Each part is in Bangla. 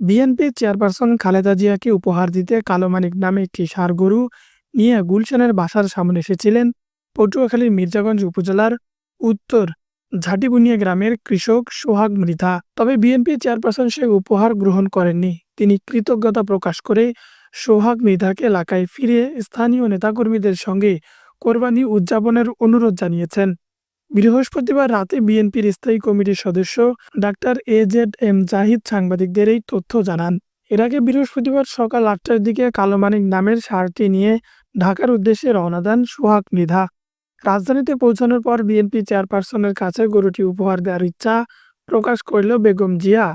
বিএনপি চেয়ারপারসন খালেদা জিয়াকে উপহার দিতে কালোমানিক নামে একটি ষাঁড় গরু নিয়ে গুলশানের বাসার সামনে এসেছিলেন পটুয়াখালীর মির্জাগঞ্জ উপজেলার উত্তর ঝাটিবুনিয়া গ্রামের কৃষক সোহাগ মৃধা। তবে বিএনপি চেয়ারপারসন সে উপহার গ্রহণ করেননি। তিনি কৃতজ্ঞতা প্রকাশ করে সোহাগ মৃধাকে এলাকায় ফিরে স্থানীয় নেতাকর্মীদের সঙ্গে কোরবানি উদযাপনের অনুরোধ জানিয়েছেন। বৃহস্পতিবার রাতে বিএনপির স্থায়ী কমিটির সদস্য doctor A Z M Zahid সাংবাদিকদের এই তথ্য জানান। এর আগে বৃহস্পতিবার সকাল আটটার দিকে কালোমানিক নামের সারটি নিয়ে ঢাকার উদ্দেশ্যে রওনা দেন সোহাগ মৃধা রাজধানীতে পৌঁছানোর পর বিএনপি চেয়ারপারসনের কাছে গরুটি উপহার দেওয়ার ইচ্ছা প্রকাশ করলেও বেগম জিয়া।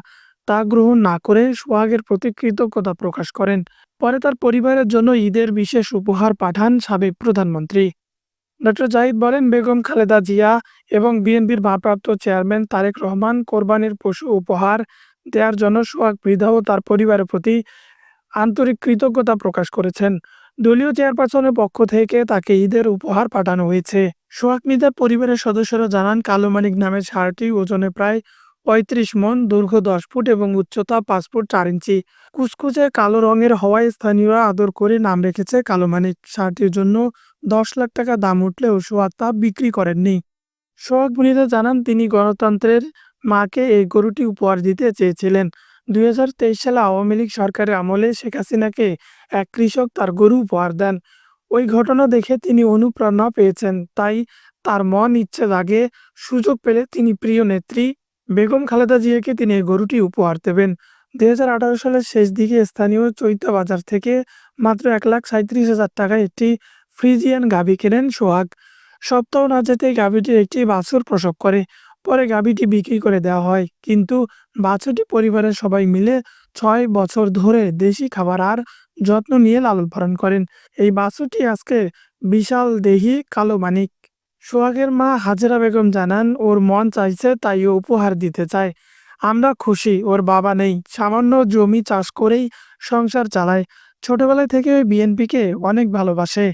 তা গ্রহণ না করে সোহাগের প্রতি কৃতজ্ঞতা প্রকাশ করেন। পরে তার পরিবারের জন্য ঈদের বিশেষ উপহার পাঠান সাবেক প্রধানমন্ত্রী। ডক্টর জাহিদ বলেন, বেগম খালেদা জিয়া এবং বিএনপির ভারপ্রাপ্ত চেয়ারম্যান তারেক রহমান কোরবানির পশু উপহার দেওয়ার জন্য সোহাগ মৃধা ও তার পরিবারের প্রতি আন্তরিক কৃতজ্ঞতা প্রকাশ করেছেন। দলীয় চেয়ারপারসনের পক্ষ থেকে তাকে ঈদের উপহার পাঠানো হয়েছে। সোহাগ মৃধার পরিবারের সদস্যরা জানান, কালো মানিক নামের সারটি ওজনে প্রায় পঁয়ত্রিশ মন, দৈর্ঘ্য দশ ফুট এবং উচ্চতা পাঁচ ফুট চার ইঞ্চি। কুচকুচে কালো রঙের হওয়ায় স্থানীয়রা আদর করে নাম রেখেছে কালোমানিক ষাঁড়টির জন্য দশ লাখ টাকা দাম উঠলেও সোহাগ তা বিক্রি করেননি। সোহাগ মৃধা জানান, তিনি গণতন্ত্রের মাকে এই গরুটি উপহার দিতে চেয়েছিলেন। দুই হাজার তেইশ সালে আওয়ামী লীগ সরকারের আমলে শেখ হাসিনাকে এক কৃষক তার গরু উপহার দেন। ওই ঘটনা দেখে তিনি অনুপ্রেরণা পেয়েছেন, তাই তার মন ইচ্ছে জাগে সুযোগ পেলে তিনি প্রিয় নেত্রী বেগম খালেদা জিয়াকে তিনি এই গরুটি উপহার দেবেন। দু হাজার আঠারো সালের শেষ দিকে স্থানীয় চৈত্য বাজার থেকে মাত্র এক লাখ সাঁত্রিশ হাজার টাকায় একটি ফ্রিজিয়ান গাভী কেনেন সোহাগ। সপ্তাহ না যেতেই গাভীটির একটি বাছুর প্রসব করে। পরে গাভীটি বিক্রি করে দেওয়া হয়। কিন্তু বাছুরটি পরিবারের সবাই মিলে ছয় বছর ধরে দেশি খাবার আর যত্ন নিয়ে লালন পালন করেন। এই বাছুরটি আজকে বিশাল দেহি, কালো মানিক। সোহাগের মা হাজেরা বেগম জানান, ওর মন চাইছে তাই ও উপহার দিতে চায়। আমরা খুশি, ওর বাবা নেই। সামান্য জমি চাষ করেই সংসার চালায়। ছোটবেলা থেকে বিএনপিকে অনেক ভালোবাসে।